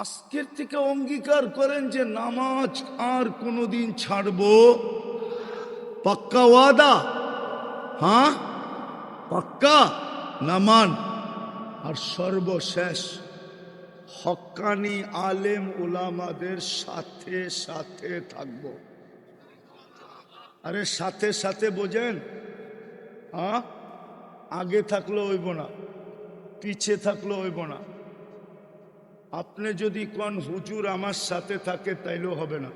আজকের থেকে অঙ্গীকার করেন যে নামাজ আর কোনোদিন ছাড়ব। পাক্কা ওয়াদা? হ্যাঁ? পাক্কা? নামান আর সর্বশেষ হক্কানি আলেম ওলামাদের সাথে সাথে থাকব। আরে সাথে সাথে বোঝেন? হ্যাঁ? আগে থাকলে হইব না, পিছে থাকলে হইব না। আপনি যদি কোন হুজুর আমার সাথে থাকে, তাইলেও হবে না।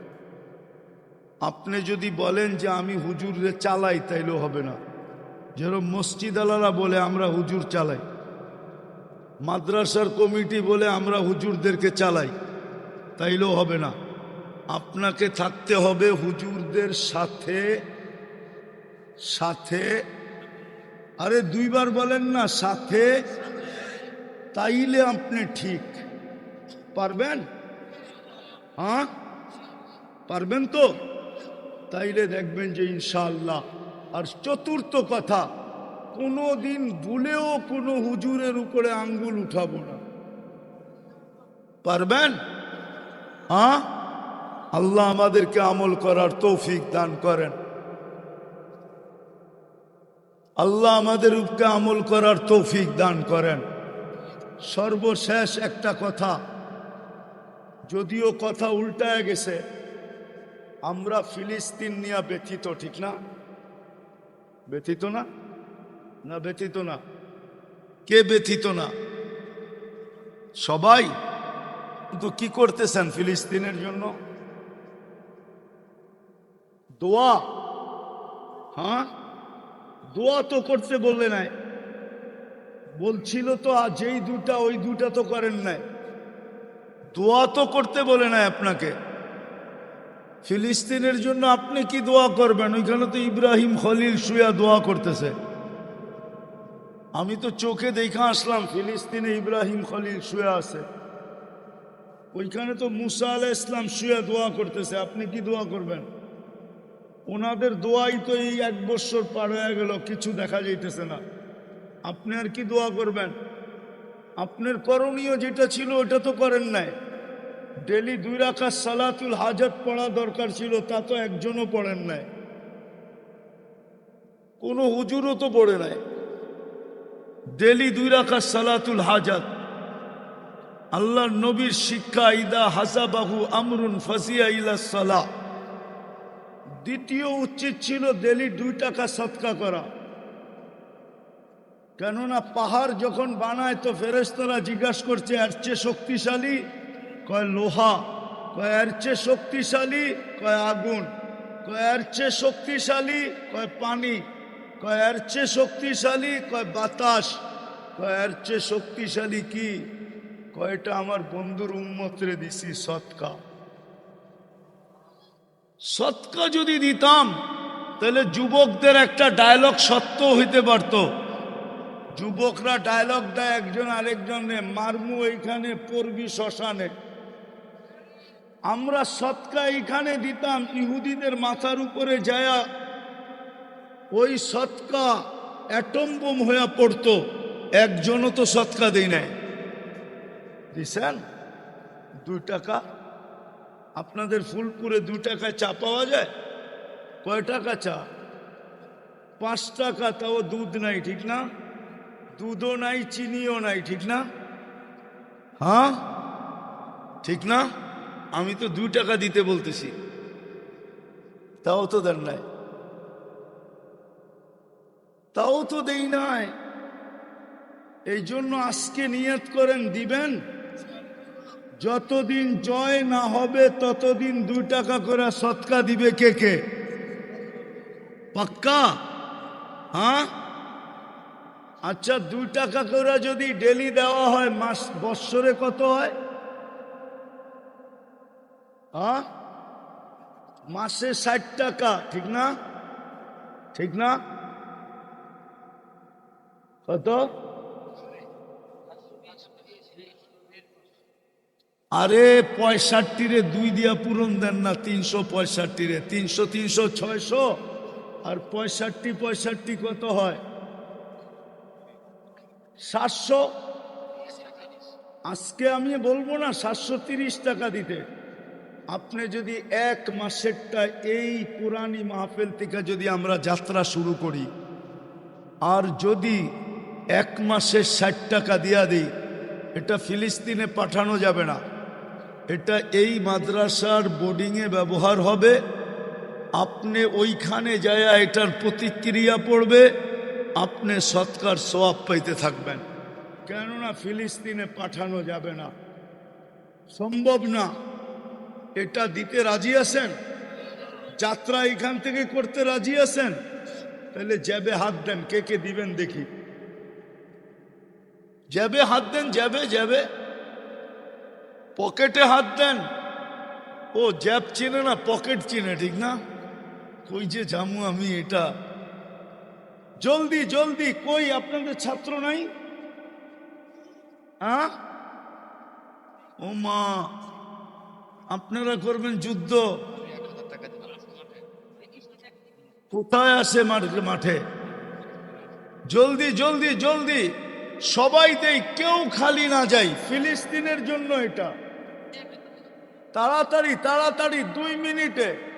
আপনি যদি বলেন যে আমি হুজুরে চালাই, তাইলেও হবে না। যেরকম মসজিদ আলারা বলে, আমরা হুজুর চালাই। মাদ্রাসার কমিটি বলে, আমরা হুজুরদেরকে চালাই। তাইলেও হবে না। আপনাকে থাকতে হবে হুজুরদের সাথে সাথে, আরে দুইবার বলেন না, সাথে। তাইলে আপনি ঠিক। পারবেন? হ্যাঁ? পারবেন তো? তাইলে দেখবেন যে ইনশাল্লাহ আর চতুর্থ কথা কোনো দিন ভুলেও কোনো হুজুরের উপরে আঙ্গুল উঠাবো না। পারবেন? হ্যাঁ? আল্লাহ আমাদেরকে আমল করার তৌফিক দান করেন। আল্লাহ আমাদের উপকে আমল করার তৌফিক দান করেন। সর্বশেষ একটা কথা যদিও কথা উল্টায় গেছে, আমরা ফিলিস্তিন নিয়ে ব্যথিত, ঠিক না? ব্যথিত না? না, ব্যথিত না। কে ব্যথিত না? সবাই? কিন্তু কি করতেছেন ফিলিস্তিনের জন্য? দোয়া। হ্যাঁ? দোয়া তো করতে বললে নাই। বলছিল তো যেই দুটা ওই দুটা তো করেন নাই। দোয়া তো করতে বলে নাই আপনাকে। ফিলিস্তিনের জন্য আপনি কি দোয়া করবেন? ওইখানে তো ইব্রাহিম খলিল শুয়া দোয়া করতেছে। আমি তো চোখে দেখা আসলাম, ফিলিস্তিনে ইব্রাহিম খলিল শুয়ে আছে। ওইখানে তো মুসা আলাহ ইসলাম শুয়ে দোয়া করতেছে, আপনি কি দোয়া করবেন? ওনাদের দোয়াই তো এই এক বছর পার হয়ে গেল, কিছু দেখা যাইতেছে না। আপনি আর কি দোয়া করবেন? আপনার করণীয় যেটা ছিল, ওটা তো করেন নাই। ডেলি দুই রাখা সালাতুল হাজত পড়া দরকার ছিল, তা তো একজনও পড়েন নাই। কোনো হুজুরও তো পড়ে নাই। ডেলি দুই রাখা সালাতুল হাজাত। আল্লাহ নবীর শিক্ষা, ইদা হাসাবাহু আমরুন ফাসিয়া ইলা সালা। দ্বিতীয় উচিত ছিল ডেলি দুই টাকা সৎকা করা। কেননা পাহাড় যখন বানায়, তো ফেরেস্তরা জিজ্ঞাসা করছে, এর চেয়ে শক্তিশালী? কয় লোহা, কয় এর চেয়ে শক্তিশালী, কয় আগুন, কয় এর চেয়ে শক্তিশালী, কয় পানি, কয় এর চেয়ে শক্তিশালী, কয় বাতাস, কয় এর চেয়ে শক্তিশালী কি? কয়টা আমার বন্ধুর উন্মত্রে দিছি সৎকা। সৎকা যদি দিতাম, তাহলে যুবকদের একটা ডায়লগ সত্য হইতে পারতো। যুবকরা ডায়লগ দেয়, একজন আরেকজনে, মারমু এইখানে, পড়বি শ্মশানে। আমরা সৎকা এখানে দিতাম, ইহুদিদের মাথার উপরে যায়া ওই সৎকা অ্যাটম বোম হয়ে পড়তো, একজনও তো সৎকা দেই নাই। দিছেন? দুই টাকা? আপনাদের ফুলপুরে দু টাকা চা পাওয়া যায়? কয় টাকা চা? পাঁচ টাকা, তাও দুধ নাই, ঠিক না? দুধও নাই, চিনিও নাই, ঠিক না? হ্যাঁ? ঠিক না? আমি তো দু টাকা দিতে বলতেছি। তাও তো দেন নাই। তাও তো দেই নাই। এই জন্য আজকে নিয়ত করেন, দিবেন? যতদিন জয় না হবে, ততদিন দুই টাকা করে সৎকা দিবে কে কে? পাক্কা? হ্যাঁ? আচ্ছা দুই টাকা করে যদি ডেলি দেওয়া হয়, মাস, বৎসরে কত হয় হ্যাঁ? মাসে ষাট টাকা, ঠিক না? ঠিক না? কত? আরে পঁয়ষট্টি রে দুই দিয়া পূরণ দেন না, তিনশো পঁয়ষট্টি রে তিনশো তিনশো, ছয়শো? আর পঁয়ষট্টি পঁয়ষট্টি কত হয়? সাতশো? আজকে আমি বলব না, সাতশো তিরিশ টাকা দিতে। আপনি যদি এক মাসেরটা এই পুরানি মাহফিল থেকে যদি আমরা যাত্রা শুরু করি, আর যদি এক মাসের ষাট টাকা দিয়া দিই, এটা ফিলিস্তিনে পাঠানো যাবে না। এটা এই মাদ্রাসার বোর্ডিংয়ে ব্যবহার হবে। আপনি ওইখানে যায় এটার প্রতিক্রিয়া পড়বে, আপনি সৎকার সোয়াব পাইতে থাকবেন। কেননা ফিলিস্তিনে পাঠানো যাবে না। সম্ভব না। এটা দিতে রাজি আছেন? যাত্রা এখান থেকে করতে রাজি আছেন? তাহলে জ্যাবে হাত দেন, কে কে দিবেন দেখি। জ্যাবে হাত দেন, জ্যাবে জ্যাবে। পকেটে হাত দেন। ও, জ্যাব চিনে না, পকেট চিনে, ঠিক না? কই যে জামু আমি এটা। জলদি জলদি, কই আপনাদের ছাত্র নাই? হ্যাঁ ও মা আপনারা করবেন যুদ্ধ। কোথায় আসে মাঠে? জলদি জলদি জলদি। সবাই দেই, কেউ খালি না যাই। ফিলিস্তিনের জন্য এটা। তাড়াতাড়ি তাড়াতাড়ি, দুই মিনিটে।